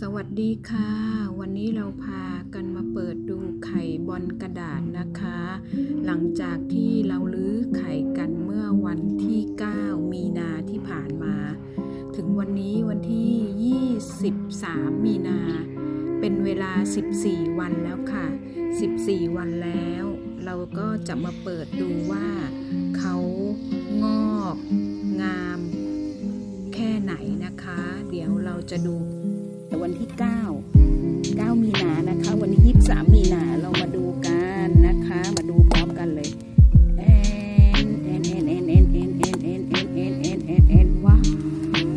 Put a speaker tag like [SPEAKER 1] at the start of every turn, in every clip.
[SPEAKER 1] สวัสดีค่ะ วันนี้เราพากันมาเปิดดูไข่บอลกระดาษนะคะ หลังจากที่เราลื้อไข่กันเมื่อวันที่ 9 มีนาที่ผ่านมา ถึงวันนี้วันที่ 23 มีนา เป็นเวลา 14 วันแล้วค่ะ 14 วันแล้ว เราก็จะมาเปิดดูว่าเขางอกงา จะดูแต่วันที่ 9 9 มีนานะคะ วันที่23 มีนาเรามาดูกันนะคะ มาดูพร้อมกันเลยแอนแอนแอนแอนแอนแอนแอนแอนแอนแอนแอนแอนแอนว้า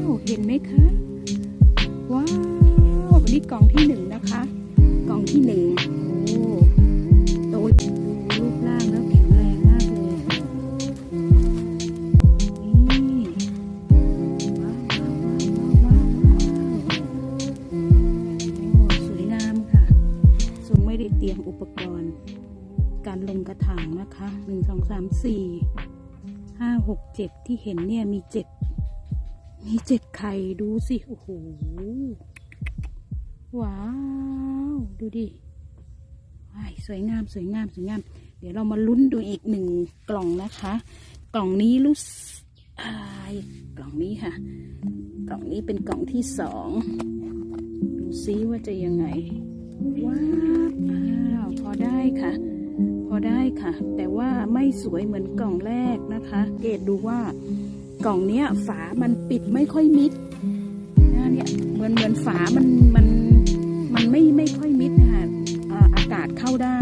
[SPEAKER 1] วเห็นไหมคะว้าวนี่กล่องที่หนึ่งางนะคะหนึ่งสองสามสี่ห้าหกเจ็ดที่เห็นเนี่ยมีเจ็ดมีเจ็ดไข่ดูสิโอ้โหว้าวดูดิว้ายสวยงามสวยงามสวยงาม เดี๋ยวเรามาลุ้นดูอีกหนึ่งกล่องนะคะ กล่องนี้รู้สึกอายกล่องนี้ค่ะ กล่องนี้เป็นกล่องที่สองดูซิว่าจะยังไงว้าวอ้าว ค่ะ แต่ว่าไม่สวยเหมือนกล่องแรกนะคะ เกดดูว่ากล่องเนี้ย ฝามันปิดไม่ค่อยมิดนะเนี่ยเหมือนเหมือนฝามันมันมันไม่ไม่ค่อยมิดนะคะเอ่ออากาศเข้าได้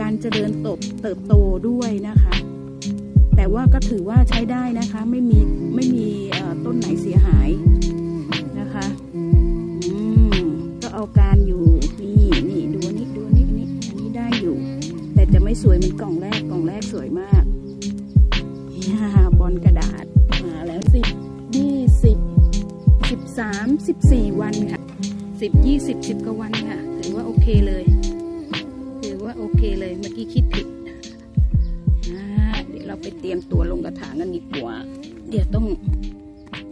[SPEAKER 1] การเจริญตบเติบโตด้วยนะคะ แต่ว่าก็ถือว่าใช้ได้นะคะ ไม่มีไม่มีต้นไหนเสียหายนะคะ กล่องแรกกล่องแรกสวยมากฮ่าบอลกระดาษมาแล้วสิบยี่สิบสิบสามสิบสี่วันค่ะสิบยี่สิบสิบกว่าวันค่ะ ถือว่าโอเคเลย ถือว่าโอเคเลยเมื่อกี้คิดผิดเดี๋ยวเราไปเตรียมตัวลงกระถางกันดีกว่า เดี๋ยวต้อง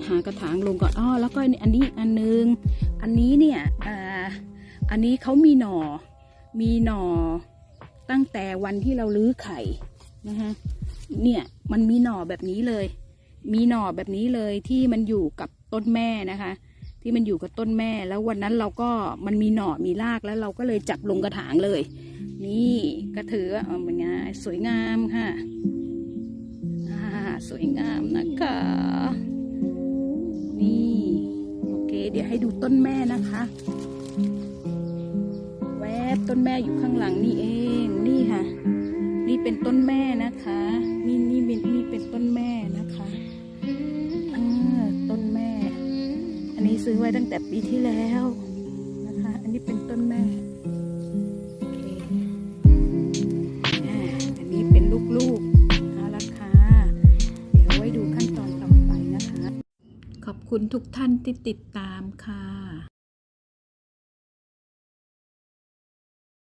[SPEAKER 1] หากระถางลงก่อนอ๋อแล้วก็อันนี้อันนึง อันนี้เนี่ยอ่าอันนี้เขามีหน่อมีหน่อ ตั้งแต่วันที่เราลื้อไข่นะคะเนี่ยมันมีหน่อแบบนี้เลย มีหน่อแบบนี้เลยที่มันอยู่กับต้นแม่นะคะ ที่มันอยู่กับต้นแม่ แล้ววันนั้นเราก็มันมีหน่อมีรากแล้วเราก็เลยจับลงกระถางเลย นี่ก็ถือเอาเป็นไงสวยงามค่ะสวยงามนะคะ นี่ โอเค เดี๋ยวให้ดูต้นแม่นะคะ แวบต้นแม่อยู่ข้างหลังนี่เอง นี่ค่ะ นี่เป็นต้นแม่นะคะ นี่นี่เป็นนี่เป็นต้นแม่นะคะต้นแม่ อันนี้ซื้อไว้ตั้งแต่ปีที่แล้วนะคะ อันนี้เป็นต้นแม่โอเคอันนี้เป็นลูกๆเอาละค่ะเดี๋ยวไว้ดูขั้นตอนต่อไปนะคะ ขอบคุณทุกท่านที่ติดตามค่ะ